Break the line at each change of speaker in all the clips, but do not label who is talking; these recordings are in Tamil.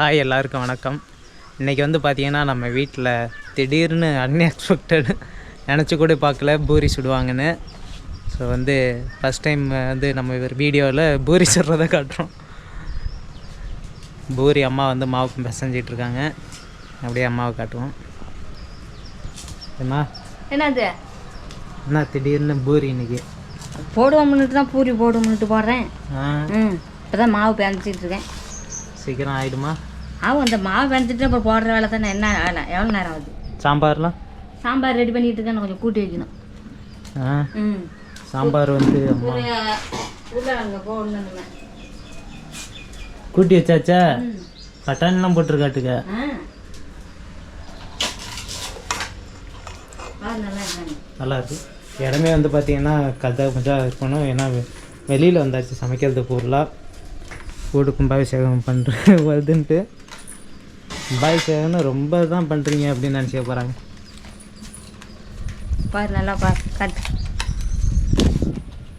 ஹாய் எல்லாருக்கும் வணக்கம். இன்றைக்கி வந்து பார்த்தீங்கன்னா நம்ம வீட்டில் திடீர்னு அன்எக்ஸ்பெக்டட் நினச்சி கூட பார்க்கல பூரி சுடுவாங்கன்னு. ஸோ வந்து ஃபஸ்ட் டைம் வந்து நம்ம ஒரு வீடியோவில் பூரி சுடுறதை காட்டுறோம். பூரி அம்மா வந்து மாவுக்கு பிசைஞ்சிட்டு இருக்காங்க. அப்படியே அம்மாவை காட்டுவோம். அம்மா.
என்னது?
என்ன திடீர்னு பூரி இன்னைக்கு.
போடுவோம்னுட்டு தான் பூரி போடுவோம்னுட்டு போடுறேன். இப்போ தான் மாவு பிணைச்சிட்டு இருக்கேன்.
சீக்கிரம் ஆயிடுமா?
ஆகும் அந்த மாவு பிணைச்சிட்டு அப்புறம் போடுற வேலை தானே. என்ன வேலை எவ்வளோ நேரம் ஆகுது?
சாம்பார்லாம்
சாம்பார் ரெடி பண்ணிட்டு இருக்கேன் கொஞ்சம் கூட்டி வைக்கணும்.
ஆ?
ம்.
சாம்பார் வந்து கூட்டி வச்சாச்சா? பட்டாணிலாம் போட்டிருக்காட்டுக்க.
நல்லா
இருக்கு? இடமே வந்து பார்த்தீங்கன்னா கதை கொஞ்சம் இருக்கணும். ஏன்னா வெளியில் வந்தாச்சு சமைக்கிறது பொருளாக கூடு கும்பாபிஷேகம் பண்ணுற வருதுன்ட்டு. கும்பாபிஷேகம்னு ரொம்ப தான் பண்ணுறீங்க அப்படின்னு நினச்சிக்க போகிறாங்க
பாரு நல்லா பாரு கட்டு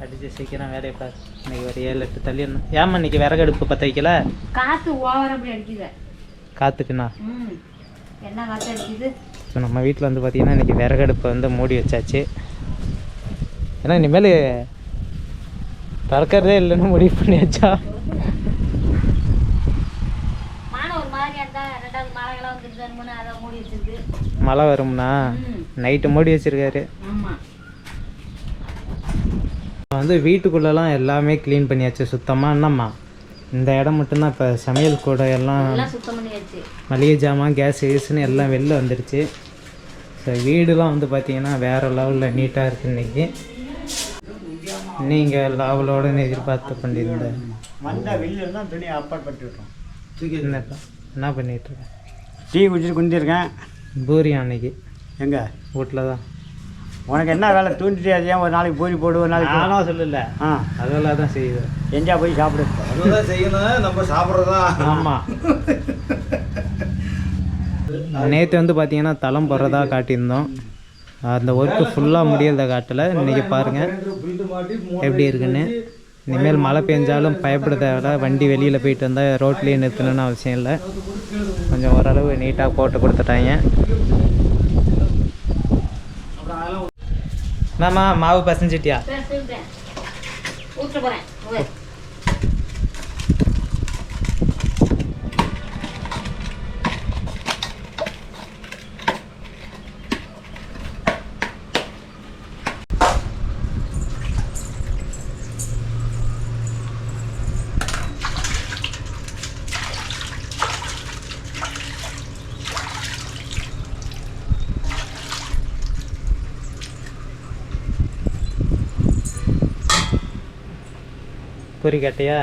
அடிச்சு சீக்கிரம் வேலையை பாரு. இன்னைக்கு ஒரு ஏழு எட்டு தள்ளி என்ன ஏம்மா இன்னைக்கு விறகு அடுப்பு பற்ற வைக்கல?
காற்று ஓவர் அப்படி அடிக்குது.
காற்றுக்குண்ணா
என்ன காற்று அடிக்குது?
ஸோ நம்ம வீட்டில் வந்து பார்த்தீங்கன்னா இன்றைக்கி விறகு அடுப்பை வந்து மூடி வச்சாச்சு. ஏன்னா இனிமேல் திறக்கிறதே இல்லைன்னு முடிவு பண்ணியாச்சா? மழை வரும்னா நைட்டு மூடி வச்சிருக்காரு. வந்து வீட்டுக்குள்ளெல்லாம் எல்லாமே க்ளீன் பண்ணியாச்சு. சுத்தமாக என்னம்மா? இந்த இடம் மட்டும்தான். இப்போ சமையல் கூட எல்லாம் மளிகை ஜாமான் கேஸ் ஏஸ்னு எல்லாம் வெளில வந்துருச்சு. ஸோ வீடுலாம் வந்து பார்த்தீங்கன்னா வேறு லெவலில் நீட்டாக இருக்குது இன்னைக்கு. நீங்கள் லாவலோட எதிர்பார்த்து என்னப்பா என்ன பண்ணிட்டு இருக்க?
டீ குடிச்சிட்டு குந்திருக்கேன்
பூரி அன்னைக்கு.
எங்க?
வீட்டில் தான்
உனக்கு என்ன வேலை? தூண்டிட்டு அதே ஒரு நாளைக்கு பூரி போடு ஒரு நாளைக்கு
நானும் சொல்லல.
ஆ.
அதெல்லாம் தான் செய்யுது
எஞ்சா போய் சாப்பிடு.
அதுதான் செய்யணும். நம்ம சாப்பிட்றதா?
ஆமாம் நேற்று வந்து பார்த்தீங்கன்னா தளம் போடுறதா காட்டியிருந்தோம். அந்த ஒர்க்கு ஃபுல்லாக முடியறத காட்டலை. இன்றைக்கி பாருங்கள் எப்படி இருக்குன்னு. இனிமேல் மழை பெஞ்சாலும் பயப்பட தேவையில்ல வண்டி வெளியில் போயிட்டு வந்தால் ரோட்லேயே நிறுத்தணும்னு அவசியம் இல்லை. கொஞ்சம் ஓரளவு நீட்டாக போட்டு கொடுத்துட்டாங்க. மாமா மாவு பசஞ்சிட்டியா?
ஊற்ற போகிறேன்
பொறி கட்டையா?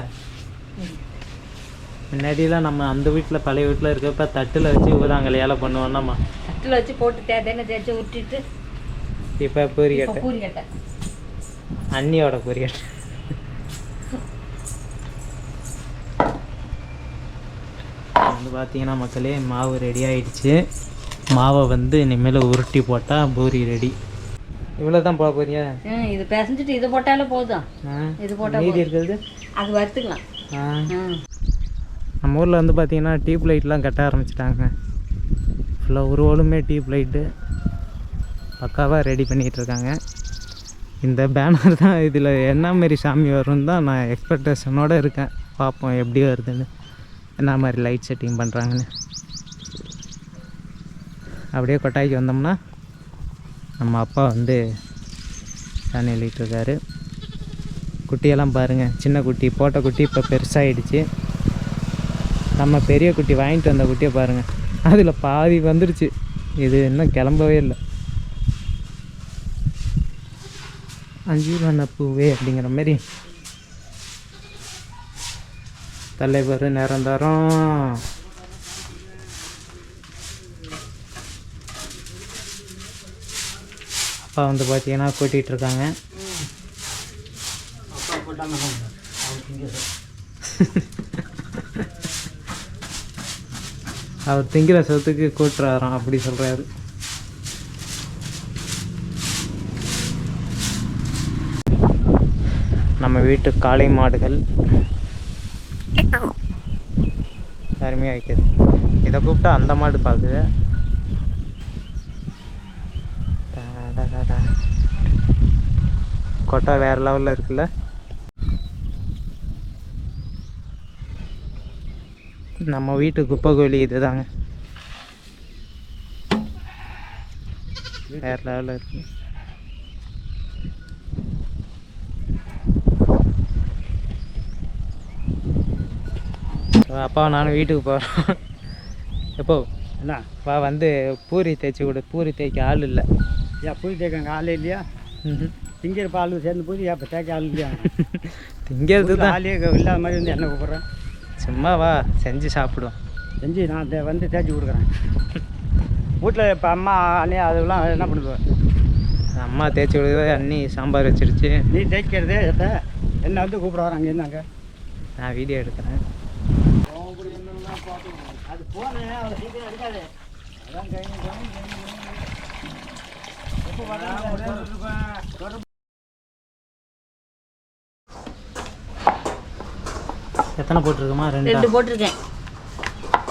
முன்னாடியெல்லாம் நம்ம அந்த வீட்டில் பழைய வீட்டில் இருக்கப்ப தட்டில் வச்சு ஊதாங்கலையால பண்ணுவோம்னாம்மா.
தட்டில் வச்சு போட்டு தே தேனை தேய்ச்சி விட்டுட்டு
இப்போ
இப்போ
கட்டை.
பூரி கட்டை.
அண்ணியோட பொறி கட்டை. வந்து பார்த்தீங்கன்னா மக்களே மாவு ரெடி ஆயிடுச்சு. மாவை வந்து இனிமேல் உருட்டி போட்டால் பூரி ரெடி இவ்வளோ தான் போக போறியா?
ம் இது பிசைஞ்சிட்டு இது போட்டாலே போதும். இது போட்டால்
மீதி இருக்கிறது?
அது வறுத்துக்கலாம்.
நம்ம ஊரில் வந்து பார்த்தீங்கன்னா டியூப் லைட்லாம் கட்ட ஆரம்பிச்சிட்டாங்க. ஃபுல்லாக ஒரு ஓலுமே டியூப் லைட்டு பக்காவாக ரெடி பண்ணிகிட்டு இருக்காங்க. இந்த பேனர் தான் இதில் என்ன மாரி சாமி வரும்னு தான் நான் எக்ஸ்பெக்டேஷனோடு இருக்கேன். பார்ப்போம் எப்படி வருதுன்னு. என்ன மாதிரி லைட் செட்டிங் பண்ணுறாங்கன்னு அப்படியே கொட்டாய்க்கு வந்தோம்னா நம்ம அப்பா வந்து தண்ணி எழுதிட்டு இருக்காரு. குட்டியெல்லாம் பாருங்கள் சின்ன குட்டி போட்ட குட்டி இப்போ பெருசாகிடுச்சு நம்ம பெரிய குட்டி வாங்கிட்டு வந்த குட்டியை பாருங்கள் அதில் பாதி வந்துடுச்சு இது இன்னும் கிளம்பவே இல்லை. அஞ்சு பூவே அப்படிங்கிற மாதிரி. தலைவர் நிரந்தரம். அப்பா வந்து பார்த்தீங்கன்னா கூட்டிகிட்டு இருக்காங்க அவர் திங்கிற சொத்துக்கு கூட்டுறாராம் அப்படி சொல்கிறாரு நம்ம வீட்டு காளை மாடுகள். அருமையாக வைக்குது இதை கூப்பிட்டா அந்த மாடு பார்க்குது கொட்டை வேறு லெவலில் இருக்குல்ல? நம்ம வீட்டு குப்பை கோழி இதுதாங்க. வேறு லெவலில் இருக்கு. அப்பா நானும் வீட்டுக்கு போகிறோம் எப்போ?
என்ன?
வா வந்து பூரி தேய்ச்சி கொடு. பூரி தேய்க்க ஆள் இல்லை.
ஏன் புளி தேய்க்க ஆள் இல்லையா? திங்கிற பால் சேர்ந்து போய் இப்போ தேய்க்க ஆள் இல்லையா
திங்கிறது தான்.
ஆளே இல்லாத மாதிரி வந்து என்ன கூப்பிட்றேன்?
சும்மா வா செஞ்சு சாப்பிடுவோம்.
செஞ்சு நான் தே- வந்து தேய்ச்சி கொடுக்குறேன். வீட்டில் இப்போ அம்மா அண்ணே அதெல்லாம் என்ன பண்ணுவேன்
அம்மா தேய்ச்சி கொடுக்குறது அண்ணி சாம்பார் வச்சிருச்சு.
நீ தேய்க்கிறதே எத்த என்ன வந்து கூப்பிட வர அங்கே? இருந்தாங்க
நான் வீடியோ எடுக்கிறேன்.
அது போனேன் அவ்வளோ சீக்கிரம் எடுக்காது. அதான் கை எப்போ வந்தாலும்
எத்தனை போட்டிருக்குமா? ரெண்டு?
ரெண்டு போட்டிருக்கேன்.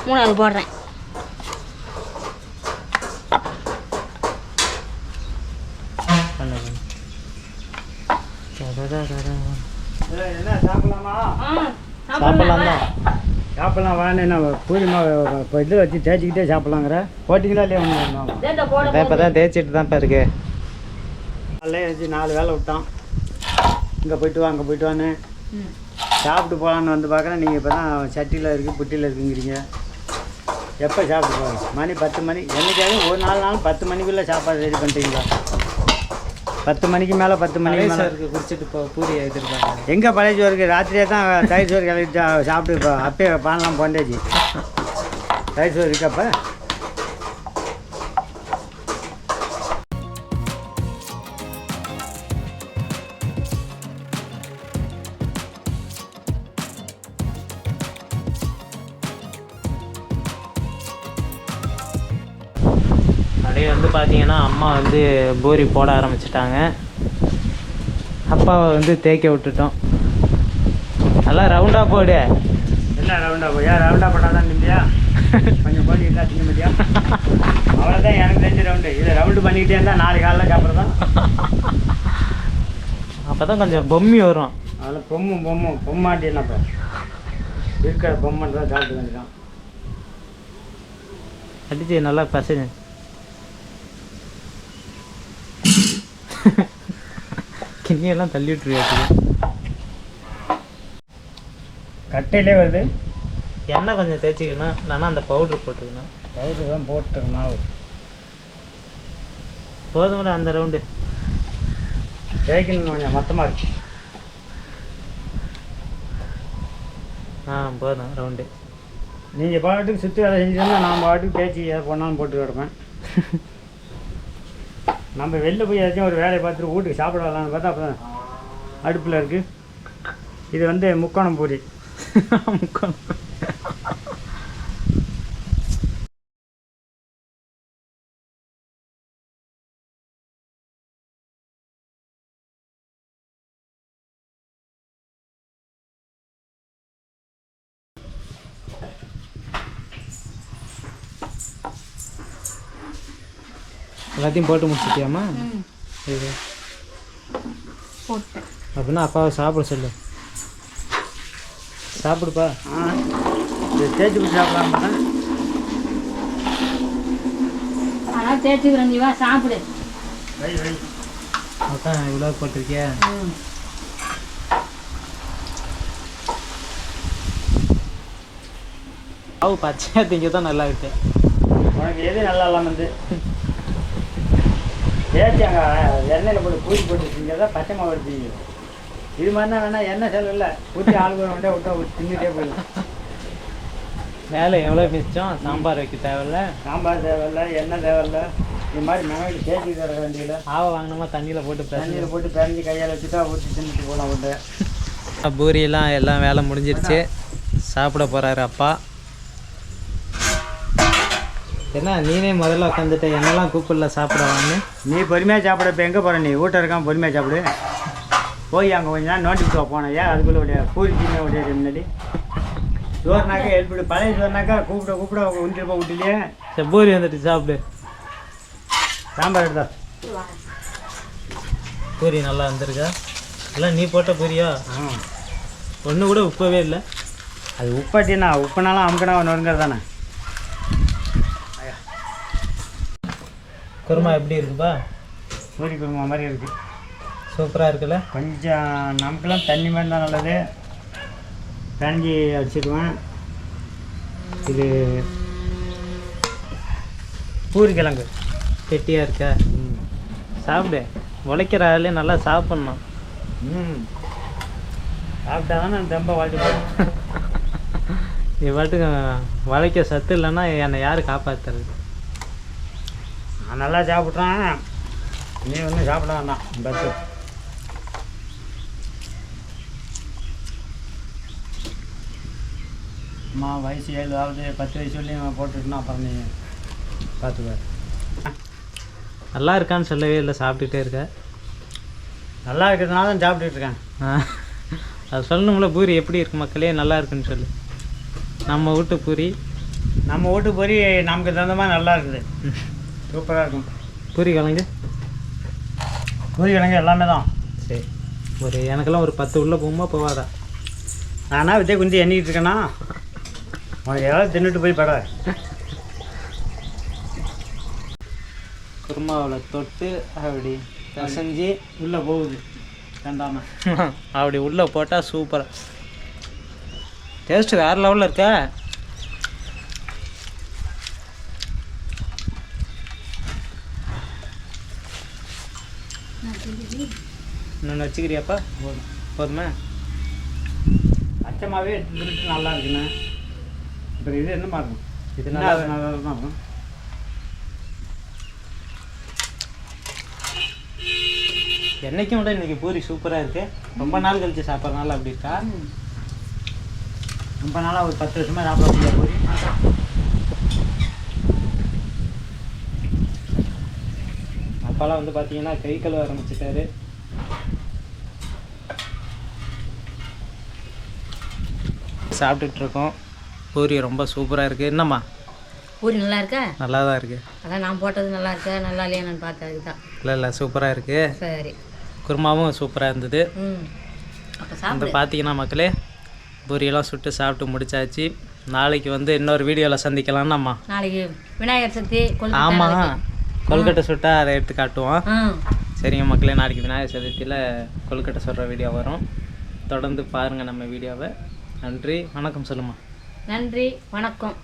மூணாவது போடுறேன்.
சாப்பிடலாமா
சாப்பிடலாம்? தான்
சாப்பிடலாம் வான்னு என்ன பூரி மாவு இப்போ இதில் வச்சு தேய்ச்சிக்கிட்டே சாப்பிட்லாங்கிற? போட்டிங்களா இல்லையா
இப்போ தான் தேய்ச்சிட்டு தான்ப்பா இருக்கு.
காலையில எழுந்துச்சு நாலு வேலை விட்டான். இங்கே போயிட்டு வா அங்கே போயிட்டு வான்னு. சாப்பிட்டு போகலான்னு வந்து பார்க்குறேன். நீங்கள் இப்போ தான் சட்டியில் இருக்குது புட்டியில் இருக்குங்கிறீங்க. எப்போ சாப்பிட்டு போகிறோம் மணி பத்து மணி. என்னைக்காவது ஒரு நாலு நாள் பத்து மணிக்குள்ளே சாப்பாடு ரெடி பண்ணிட்டீங்களா? பத்து மணிக்கு மேலே பத்து மணிக்கு மேலே.
மலேசியாருக்கு குடிச்சிட்டு இப்போ பூரி எதிர்பார்க்குறேன்.
எங்கே பழைய சோறுக்கு? ராத்திரியே தான் தயிர் சோறு கிளறி சாப்பிட்டு இப்போ அப்பயே பானலாம் போண்டேச்சு தயிர் சோறு இருக்கப்ப
வந்து பார்த்தீங்கன்னா அம்மா வந்து பூரி போட ஆரம்பிச்சிட்டாங்க. அப்பாவை வந்து தேய்க்க விட்டுட்டோம். நல்லா ரவுண்டாக போடு.
என்ன ரவுண்டா போய் ரவுண்டா போட்டால் தான் நிந்தியா கொஞ்சம் போட்டு இல்லை திங்க முடியா அவ்வளோதான் எனக்கு தெரிஞ்ச ரவுண்டு இதை ரவுண்டு பண்ணிக்கிட்டே இருந்தால் நாளைக்கு காலைல சாப்பிட்றதான்
அப்போ தான் கொஞ்சம் பொம்மி வரும்.
அதில் பொம்மும் பொம்மும் பொம்மாட்டி என்னப்பா இருக்கிற பொம்மை தான் சாப்பிட்டு வேண்டியதான்
அடிச்சு நல்லா பசங்க. கிண்ணியெல்லாம் தள்ளி விட்டுருக்காச்சு
கட்டையிலே வருது.
எண்ணெய் கொஞ்சம் தேய்ச்சிக்கணும். இல்லைன்னா அந்த பவுட்ரு போட்டுக்கணும்.
பவுடர் தான் போட்டுருக்கேன் மாவு
போதும்ல அந்த ரவுண்டு
தேய்க்கணும் கொஞ்சம் மொத்தமாக இருக்கு.
ஆ போதும். ரவுண்டு
நீங்கள் பாட்டுக்கு சுற்றி வேலை செஞ்சுருந்தா நான் பாட்டுக்கு பேச்சு எதை பண்ணாலும் போட்டு கிடப்பேன். நம்ம வெளில போய் ஏதாச்சும் ஒரு வேலையை பார்த்துட்டு வீட்டுக்கு சாப்பிட வரலாம்னு பார்த்தா அப்போ அடுப்பில் இருக்குது இது வந்து முக்கோணம் பூரி.
எல்லாத்தையும் போட்டு முடிச்சிட்டியாமா
ம்.
இது அப்படின்னா அப்பாவை சாப்பிட சொல்லு. சாப்பிடுப்பா.
தேய்ச்சி போட்டு சாப்பிடலாம்?
தேய்ச்சிக்கிறேன் நீ வா சாப்பிடு.
வை வை.
அதான் இவ்வளோ போட்டிருக்கியா? மாவு பச்சையாக திங்க தான் நல்லா இருக்கு.
உனக்கு எது நல்லா இல்லாமல் தேய்ச்சி அங்கே எண்ணெயில் போட்டு பூரி போட்டு செஞ்சதா பச்சை மாவு எடுத்தீங்க. இது மாதிரினா வேணா எண்ணெய் செலவு இல்லை ஊற்றி ஆளுக்கு ஒரு வண்டியை விட்டா தின்னுட்டே போயிடலாம்
வேலை எவ்வளோ மிச்சம்? சாம்பார் வைக்க தேவையில்ல.
சாம்பார் தேவையில்ல எண்ணெய் தேவையில்ல. இது மாதிரி மெனக்கிட்டு தேய்ச்சி தர வேண்டியதில்ல
ஆவை வாங்கினோமா தண்ணியில் போட்டு
தண்ணியில் போட்டு பிறஞ்சி கையால் வச்சுட்டா ஊற்றி தின்னுட்டு போகலாம் விட்டு
பூரியெல்லாம் எல்லாம் வேலை முடிஞ்சிருச்சு. சாப்பிட போகிறாரு அப்பா. என்ன நீனே முதல்ல உட்காந்துட்ட என்னெல்லாம் கூப்பிடல சாப்பிடவான்னு
நீ பொறுமையாக சாப்பிட இப்போ எங்கே போகிற நீ? வீட்டை இருக்கான் பொறுமையாக சாப்பிடு. போய் அங்கே கொஞ்ச நேரம் நோண்டி விட்டு போனேன் ஏன் அதுக்குள்ளே விளையா பூரி தீமை விளையாடு முன்னாடி? சோறுனாக்கா எழுப்பிடு. பழைய சோறுனாக்கா கூப்பிட கூப்பிட உண்டிருப்பா விட்டுலையே
சரி பூரி வந்துட்டு சாப்பிடு.
சாம்பார் எடுத்தா.
பூரி நல்லா வந்திருக்கா? எல்லாம் நீ போட்ட பூரியா?
ஆ.
ஒன்று கூட உப்பவே இல்லை.
அது உப்பாட்டினா உப்புனாலும் அமுக்கனா நொறுங்கிறது தானே
குருமா எப்படி இருக்குப்பா?
பூரி குருமா மாதிரி இருக்குது
சூப்பராக இருக்குல்ல?
கொஞ்சம் நமக்கெல்லாம் தண்ணி மாதிரி தான் நல்லது. பிணைஞ்சி வச்சுக்குவேன். இது பூரி கிழங்கு.
கெட்டியாக இருக்கா? சாப்பிடு. உழைக்கிற ஆளே நல்லா சாப்பிட்ணும்.
ம். சாப்பிட்டா தானே ரொம்ப
நீ பாட்டுக்கு உழைக்க சத்து இல்லைன்னா என்னை யார் காப்பாற்றுறது
நான் நல்லா சாப்பிட்றேன் நீ ஒன்றும் சாப்பிட வேண்டாம் பஸ்ஸு அம்மா வயசு ஏழு ஆகுது பத்து வயசு வரலையும் போட்டுட்டுனா அப்புறம் நீ பார்த்துக்க
நல்லா இருக்கான்னு சொல்லவே இல்லை சாப்பிட்டுட்டே இருக்க.
நல்லா இருக்கிறதுனால தான் சாப்பிட்டுட்டு இருக்கேன்.
அது சொல்லணும்ல பூரி எப்படி இருக்கு மக்களே நல்லா இருக்குன்னு சொல்லு. நம்ம வீட்டு பூரி.
நம்ம வீட்டு பொறி நமக்கு தகுந்த மாதிரி நல்லா இருக்குது. சூப்பராக இருக்கும்.
பூரி கிழங்கு?
பூரி கிழங்கு எல்லாமே தான்.
சரி. ஒரு எனக்கெல்லாம் ஒரு பத்து உள்ள போகுமா போவாதா
நானா விஜய் குந்தி எண்ணிக்கிட்டு இருக்கேனா? உனக்கு ஏதாவது தின்னுட்டு போய் பட.
குருமாவில் தொட்டு அப்படி பிசைஞ்சு
உள்ளே போகுது. வேண்டாம.
அப்படி உள்ளே போட்டால் சூப்பராக டேஸ்ட் வேறு லெவலில் இருக்கா. இன்னொன்று வச்சுக்கிறியாப்பா?
போதும்.
போதுமா?
அச்சமாகவே திருட்டு நல்லா இருக்குண்ணே. இப்போ இது என்னமா இருக்கும்
இது
நல்லா
நல்லா
தான் இருக்கும்.
என்னைக்கும் விட இன்னைக்கு பூரி சூப்பராக இருக்கு. ரொம்ப நாள் கழிச்சு சாப்பிட்றதுனால அப்படி இருக்கா?
ரொம்ப நாளாக ஒரு பத்து வருஷமாக சாப்பிட முடியாது
அப்பாலாம் வந்து பார்த்தீங்கன்னா கை கழுவ ஆரம்பிச்சிட்டாரு. சாப்பிட்டுட்டு இருக்கோம் பூரி ரொம்ப சூப்பராக இருக்குது என்னம்மா?
பூரி நல்லா இருக்கா?
நல்லா தான் இருக்குது
அதான் நான் போட்டது நல்லா இருக்கா நல்லா இல்லையா நான் பார்த்ததுக்கு தான்
இல்லை இல்லை சூப்பராக இருக்குது
சரி.
குருமாவும் சூப்பராக இருந்தது. வந்து
சாப்பிடு.
பார்த்தீங்கன்னா மக்களே பூரியெல்லாம் சுட்டு சாப்பிட்டு முடிச்சாச்சு. நாளைக்கு வந்து இன்னொரு வீடியோவில் சந்திக்கலாம்னாம்மா
நாளைக்கு விநாயகர் கொழுக்கட்டை
ஆமாம். கொல்கட்டை சுட்டா அதை எடுத்து காட்டுவோம். சரிங்க மக்களே நாளைக்கு விநாயகர் சதுர்த்தியில் கொழுக்கட்டை சொல்கிற வீடியோ வரும். தொடர்ந்து பாருங்கள் நம்ம வீடியோவை நன்றி வணக்கம் சொல்லுமா.
நன்றி வணக்கம்.